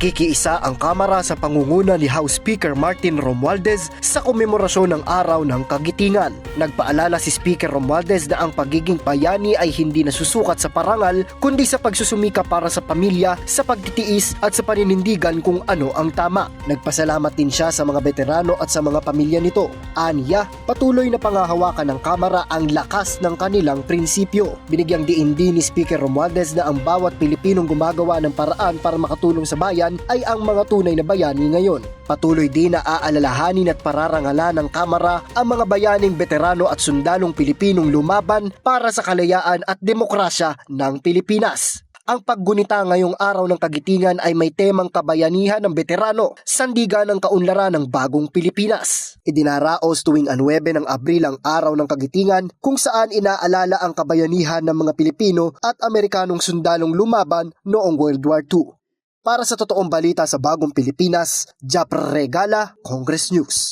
Nakikiisa ang Kamara sa pangunguna ni House Speaker Martin Romualdez sa komemorasyon ng Araw ng Kagitingan. Nagpaalala si Speaker Romualdez na ang pagiging bayani ay hindi nasusukat sa parangal kundi sa pagsusumika para sa pamilya, sa pagtitiis at sa paninindigan kung ano ang tama. Nagpasalamat din siya sa mga veterano at sa mga pamilya nito. Anya, patuloy na pangahawakan ng Kamara ang lakas ng kanilang prinsipyo. Binigyang diin din ni Speaker Romualdez na ang bawat Pilipinong gumagawa ng paraan para makatulong sa bayan ay ang mga tunay na bayani ngayon. Patuloy din na aalalahanin at pararangalan ng Kamara ang mga bayaning veterano at sundalong Pilipinong lumaban para sa kalayaan at demokrasya ng Pilipinas. Ang paggunita ngayong araw ng kagitingan ay may temang kabayanihan ng veterano, sandigan ng kaunlaran ng bagong Pilipinas. Idinaraos tuwing 9 ng Abril ang araw ng kagitingan kung saan inaalala ang kabayanihan ng mga Pilipino at Amerikanong sundalong lumaban noong World War II. Para sa totoong balita sa bagong Pilipinas, Japre Regala, Congress News.